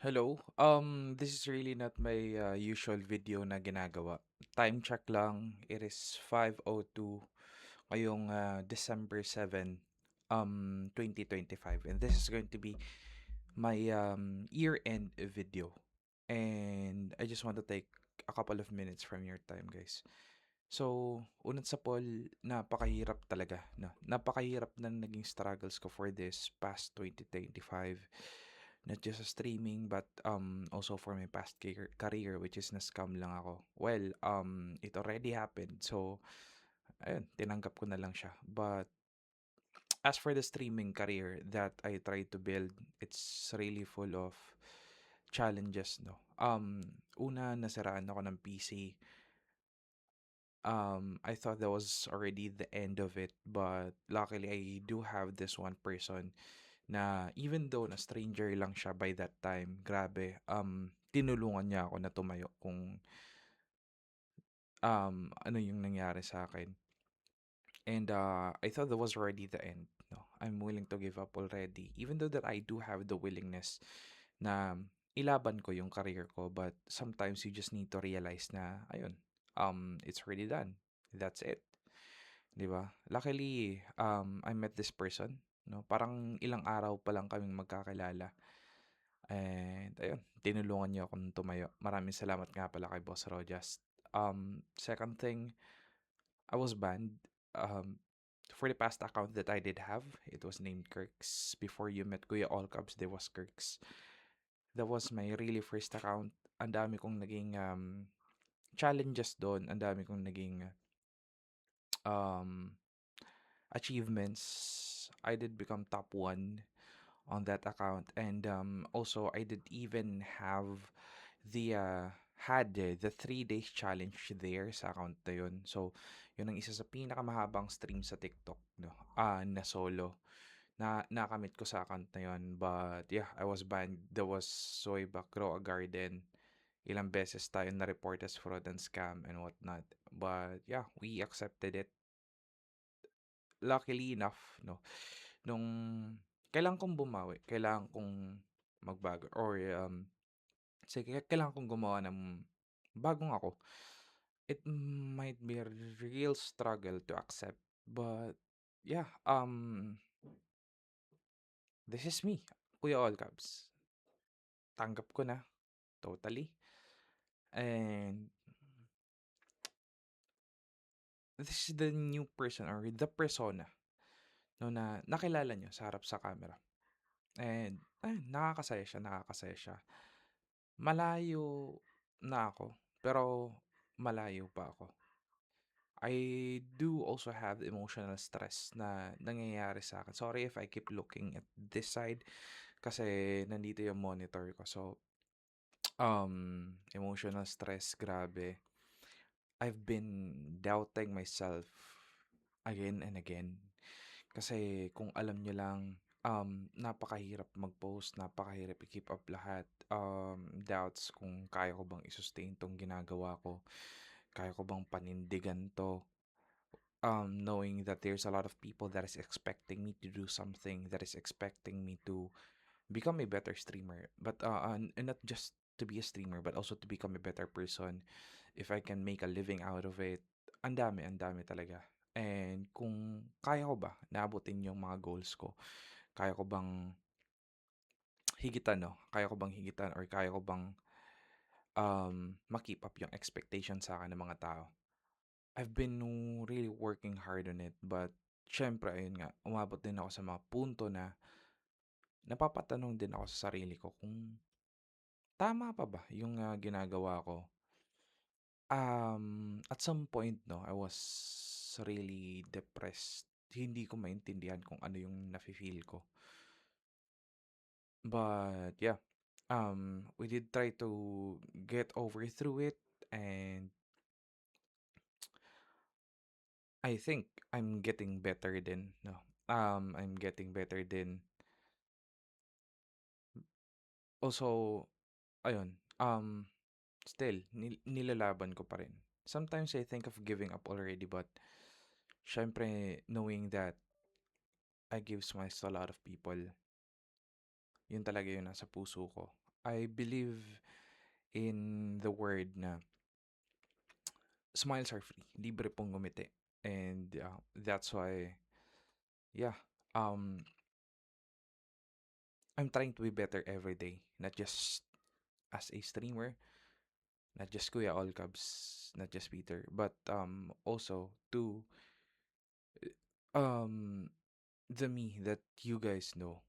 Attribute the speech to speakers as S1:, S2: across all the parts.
S1: Hello. Um, this is really not my uh, usual video na ginagawa. Time check lang. It is 5:02 ngayong uh, December 7, um, 2025. And this is going to be my um, year-end video. And I just want to take a couple of minutes from your time, guys. So, unang sa poll, napakahirap talaga. No? Napakahirap na naging struggles ko for this past 2025 not just sa streaming but um also for my past career, which is na-scam lang ako. Well, um it already happened. So ayun, tinanggap ko na lang siya. But as for the streaming career that I tried to build, it's really full of challenges, no. Um una nasiraan ako ng PC. Um I thought that was already the end of it, but luckily I do have this one person na even though na stranger lang siya by that time, grabe, um, tinulungan niya ako na tumayo kung um, ano yung nangyari sa akin. And uh, I thought that was already the end. No, I'm willing to give up already. Even though that I do have the willingness na ilaban ko yung career ko, but sometimes you just need to realize na, ayun, um, it's already done. That's it. 'Di ba? Luckily, um, I met this person, no? Parang ilang araw pa lang kaming magkakilala. And ayun, tinulungan niya akong tumayo. Maraming salamat nga pala kay Boss Rojas. Um, second thing, I was banned. Um, for the past account that I did have, it was named Kirks. Before you met Kuya All Cubs, there was Kirks. That was my really first account. Ang dami kong naging um, challenges doon. Ang dami kong naging um, achievements. I did become top one on that account, and um, also I did even have the uh, had the three days challenge there sa account na yun. So, yun ang isa sa pinakamahabang stream sa TikTok, no? Ah, na solo. Na nakamit ko sa account na yun. But yeah, I was banned. There was Soy Grow a Garden. Ilang beses tayo na-report as fraud and scam and whatnot. But yeah, we accepted it. Luckily enough, no? Nung kailangan kong bumawi, kailangan kong magbago or um, sige, kailangan kong gumawa ng bagong ako. It might be a real struggle to accept, but yeah, um, this is me, Kuya All Caps. Tanggap ko na, totally. And this is the new person or the persona no na nakilala nyo sa harap sa camera. And ayun, nakakasaya siya, nakakasaya siya. Malayo na ako, pero malayo pa ako. I do also have emotional stress na nangyayari sa akin. Sorry if I keep looking at this side kasi nandito yung monitor ko. So, um, emotional stress, grabe. I've been doubting myself again and again. Kasi kung alam nyo lang, um, napakahirap mag-post, napakahirap i-keep up lahat. Um, doubts kung kaya ko bang i-sustain tong ginagawa ko. Kaya ko bang panindigan to. Um, knowing that there's a lot of people that is expecting me to do something, that is expecting me to become a better streamer. But uh, and not just to be a streamer, but also to become a better person. If I can make a living out of it, ang dami, ang dami talaga. And kung kaya ko ba na abutin yung mga goals ko, kaya ko bang higitan, no? Kaya ko bang higitan or kaya ko bang um, ma-keep up yung expectation sa akin ng mga tao. I've been really working hard on it, but syempre, ayun nga, umabot din ako sa mga punto na napapatanong din ako sa sarili ko kung tama pa ba yung ah, ginagawa ko. Um, at some point, no, I was really depressed. Hindi ko maintindihan kung ano yung nafe-feel ko. But yeah, um, we did try to get over through it and I think I'm getting better din, no. Um, I'm getting better din. Also, ayun, um, still nil- nilalaban ko pa rin. Sometimes I think of giving up already, but syempre knowing that I give smiles to a lot of people, yun talaga yun nasa puso ko. I believe in the word na smiles are free. Libre pong ngumiti. And uh, that's why, yeah, um, I'm trying to be better every day. Not just as a streamer, not just Kuya All Cubs, not just Peter, but um, also to um, the me that you guys know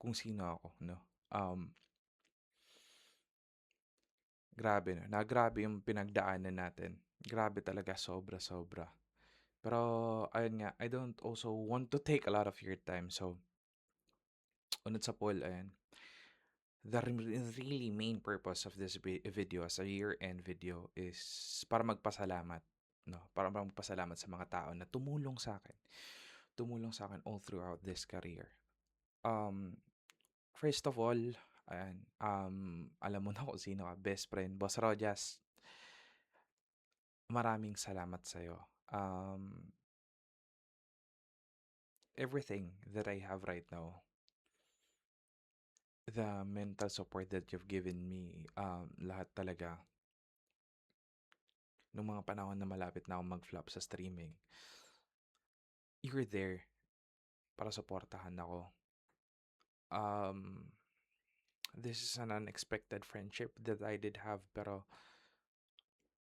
S1: kung sino ako, no? Um, grabe no, na grabe yung pinagdaanan natin. Grabe talaga, sobra-sobra. Pero, ayun nga, I don't also want to take a lot of your time. So, unod sa poll, ayan. The re- really main purpose of this vi- video as a year-end video is para magpasalamat. No? Para magpasalamat sa mga tao na tumulong sa akin. Tumulong sa akin all throughout this career. Um, first of all, ayan, um, alam mo na kung sino ka, best friend, Boss Rojas. Maraming salamat sa'yo. Um, everything that I have right now, the mental support that you've given me, um, lahat talaga, nung mga panahon na malapit na akong mag-flop sa streaming, you're there para suportahan ako. Um, this is an unexpected friendship that I did have pero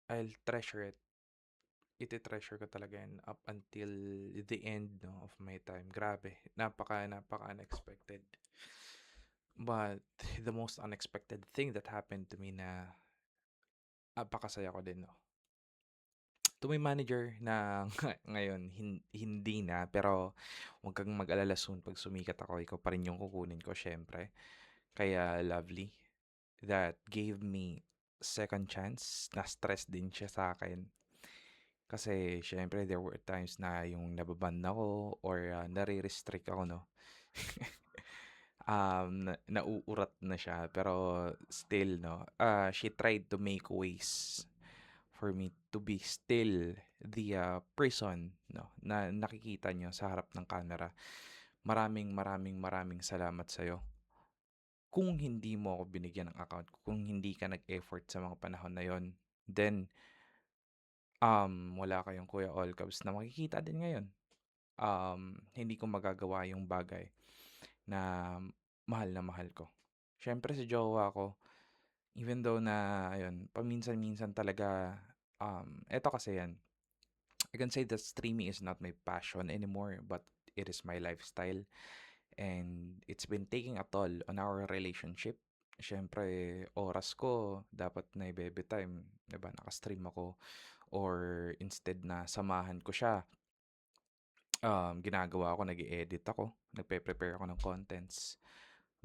S1: I'll treasure it. Iti-treasure ko talaga yan up until the end no, of my time. Grabe. Napaka, napaka unexpected. But the most unexpected thing that happened to me na napakasaya ko din, no? To my manager na ngayon, hin- hindi na, pero huwag kang mag-alala soon pag sumikat ako, ikaw pa rin yung kukunin ko, syempre. Kaya lovely. That gave me second chance. Na-stress din siya sa akin. Kasi, syempre, there were times na yung nababan ako or uh, nare-restrict ako, no? um, na, nauurat na siya. Pero, still, no? Uh, she tried to make ways for me to be still the uh, person, no? Na nakikita nyo sa harap ng camera. Maraming, maraming, maraming salamat sa'yo. Kung hindi mo ako binigyan ng account, kung hindi ka nag-effort sa mga panahon na yon, then um, wala kayong Kuya All Cubs na makikita din ngayon. Um, hindi ko magagawa yung bagay na mahal na mahal ko. Siyempre si jowa ko, even though na, ayun, paminsan-minsan talaga, um, eto kasi yan, I can say that streaming is not my passion anymore, but it is my lifestyle. And it's been taking a toll on our relationship. Siyempre, oras ko, dapat na i-bebe time. Diba? Nakastream ako or instead na samahan ko siya, um, ginagawa ko, nag edit ako, nagpe-prepare ako ng contents.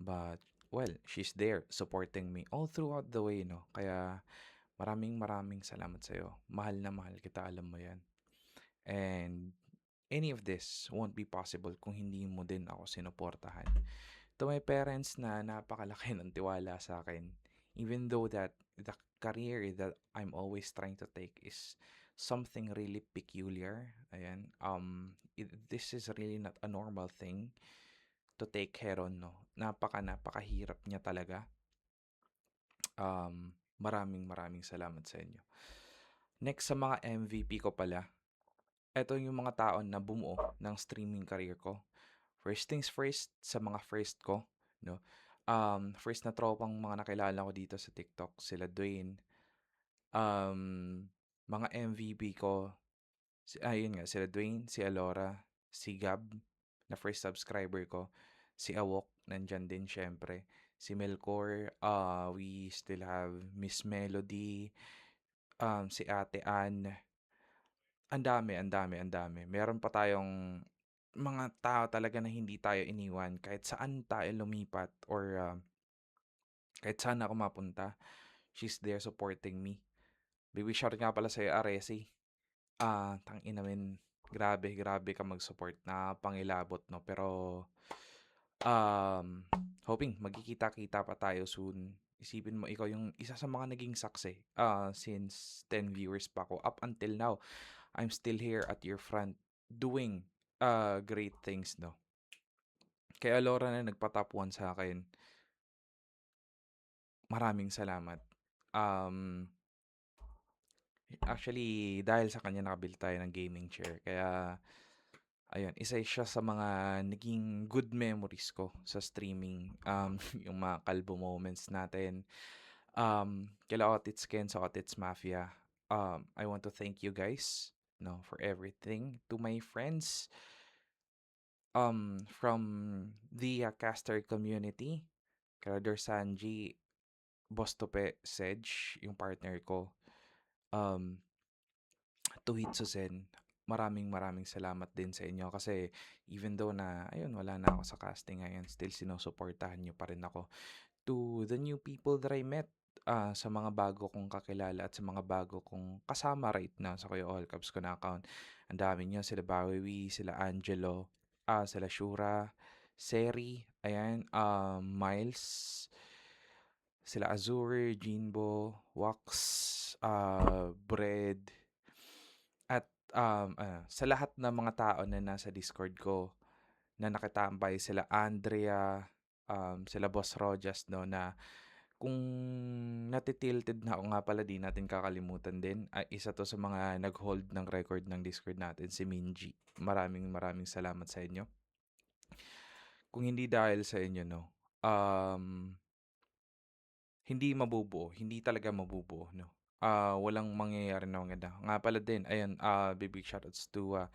S1: But, well, she's there supporting me all throughout the way, no? Kaya, maraming maraming salamat sa'yo. Mahal na mahal kita, alam mo yan. And, any of this won't be possible kung hindi mo din ako sinuportahan. To my parents na napakalaki ng tiwala sa akin, even though that the career that I'm always trying to take is something really peculiar. Ayan. Um, it, this is really not a normal thing to take care on, no? Napaka, napakahirap niya talaga. Um, maraming maraming salamat sa inyo. Next sa mga MVP ko pala, eto yung mga taon na bumuo ng streaming career ko. First things first, sa mga first ko, no? Um, first na tropang mga nakilala ko dito sa TikTok, sila Dwayne. Um, mga MVP ko, si, ayun nga, sila Dwayne, si Alora, si Gab, na first subscriber ko, si Awok, nandyan din syempre, si Melkor, uh, we still have Miss Melody, um, si Ate Ann, ang dami, ang dami, ang dami. Meron pa tayong mga tao talaga na hindi tayo iniwan kahit saan tayo lumipat or uh, kahit saan ako mapunta. She's there supporting me. Baby shout nga pala sa'yo, Aresi. Ah, tang ina min. Grabe, grabe ka mag-support na pangilabot, no? Pero, um, hoping magkikita-kita pa tayo soon. Isipin mo, ikaw yung isa sa mga naging saksi uh, since 10 viewers pa ako up until now. I'm still here at your front doing uh, great things, no? Kaya Laura na nagpa-top 1 sa akin. maraming salamat. Um Actually, dahil sa kanya nakabili tayo ng gaming chair kaya ayun, isa siya sa mga naging good memories ko sa streaming, um, yung mga kalbo moments natin. Um, kila Otits Ken sa Otits Mafia, um, I want to thank you guys, no, for everything. To my friends, um, from the uh, caster community, kila Sanji, Boss Tope, Sedge, yung partner ko. Um, to Hitsuzen, maraming maraming salamat din sa inyo kasi even though na ayun wala na ako sa casting ngayon, still sinusuportahan niyo pa rin ako. To the new people that I met, ah, sa mga bago kong kakilala at sa mga bago kong kasama right now sa Kuya All Cubs ko na account. Ang dami niyo, sila Bawiwi, sila Angelo, ah, sila Shura, Seri, ayan, um, Miles, sila Azure, Jinbo, Wax, ah, Bread, at um, ah, sa lahat ng mga tao na nasa Discord ko na nakatambay, sila Andrea, um, sila Boss Rojas, no, na kung natitilted na ako nga pala, di natin kakalimutan din. Ay, isa to sa mga nag-hold ng record ng Discord natin, si Minji. Maraming maraming salamat sa inyo. Kung hindi dahil sa inyo, no, um, hindi mabubuo, hindi talaga mabubuo, no. Ah, walang mangyayari na maganda. Nga pala din, ayun, ah, big big shoutouts to uh,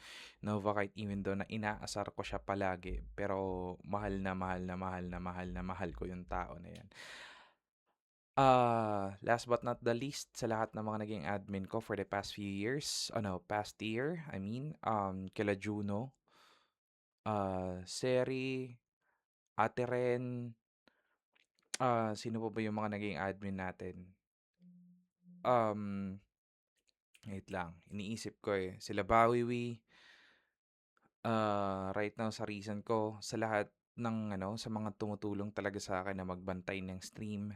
S1: Nova Kite even though na inaasar ko siya palagi, pero mahal na mahal na mahal na mahal na mahal ko yung tao na yan. Ah, last but not the least, sa lahat ng mga naging admin ko for the past few years, ano, past year, I mean, um, kila Juno, ah, Seri, Ate Ren, ah, sino pa ba yung mga naging admin natin? Um, wait lang, iniisip ko eh. Sila Bawiwi, ah, right now sa reason ko, sa lahat ng ano, sa mga tumutulong talaga sa akin na magbantay ng stream.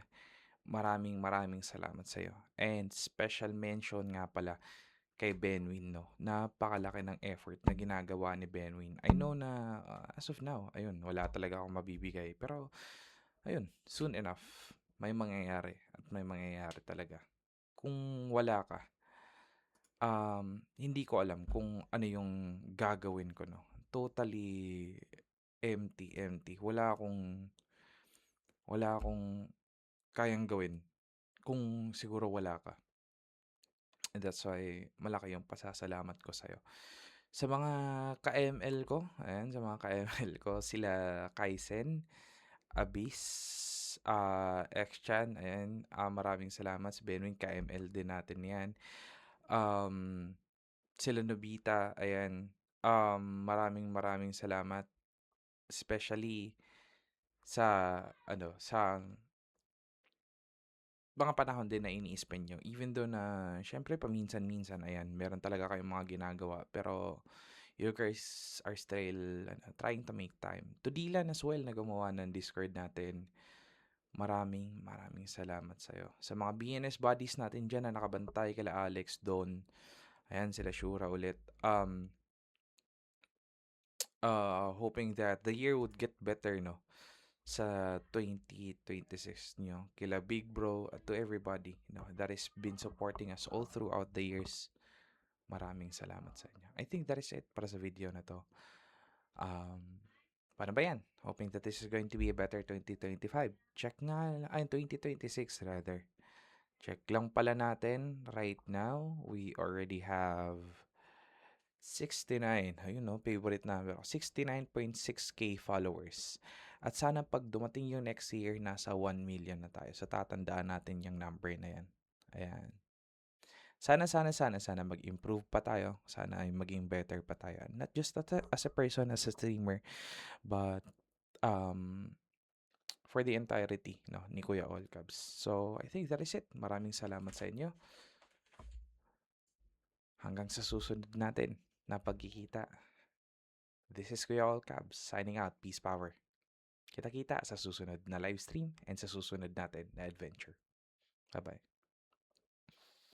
S1: Maraming maraming salamat sa iyo. And special mention nga pala kay Benwin, no. Napakalaki ng effort na ginagawa ni Benwin. I know na uh, as of now, ayun, wala talaga akong mabibigay. Pero, ayun, soon enough, may mangyayari at may mangyayari talaga. Kung wala ka, um, hindi ko alam kung ano yung gagawin ko, no. Totally empty, empty. Wala akong, wala akong kayang gawin kung siguro wala ka. And that's why malaki yung pasasalamat ko sa'yo. Sa mga ka-ML ko, ayan, sa mga ka-ML ko, sila Kaisen, Abyss, uh, X-Chan, ayan, uh, maraming salamat. Si Benwin, ka-ML din natin yan. Um, sila Nobita, ayan, um, maraming maraming salamat. Especially sa, ano, sa mga panahon din na ini-spend nyo. Even though na, syempre, paminsan-minsan, ayan, meron talaga kayong mga ginagawa. Pero, you guys are still ano, trying to make time. To Dylan as well na gumawa ng Discord natin. Maraming maraming salamat sa iyo. Sa mga BNS buddies natin dyan na nakabantay kila Alex, Don. Ayan sila Shura ulit. Um, uh, hoping that the year would get better, no? sa 2026 nyo. Kila Big Bro at to everybody you know, that has been supporting us all throughout the years. Maraming salamat sa inyo. I think that is it para sa video na to. Um, paano ba yan? Hoping that this is going to be a better 2025. Check nga, ay 2026 rather. Check lang pala natin right now. We already have 69. Ayun no, favorite number. 69.6k followers. At sana pag dumating yung next year, nasa 1 million na tayo. So tatandaan natin yung number na yan. Ayan. Sana, sana, sana, sana mag-improve pa tayo. Sana ay maging better pa tayo. Not just as a, person, as a streamer, but um, for the entirety no, ni Kuya All Cubs. So, I think that is it. Maraming salamat sa inyo. Hanggang sa susunod natin na pagkikita. This is Kuya All Cubs signing out. Peace, power. Kita-kita sa susunod na live stream and sa susunod natin na adventure. Bye-bye.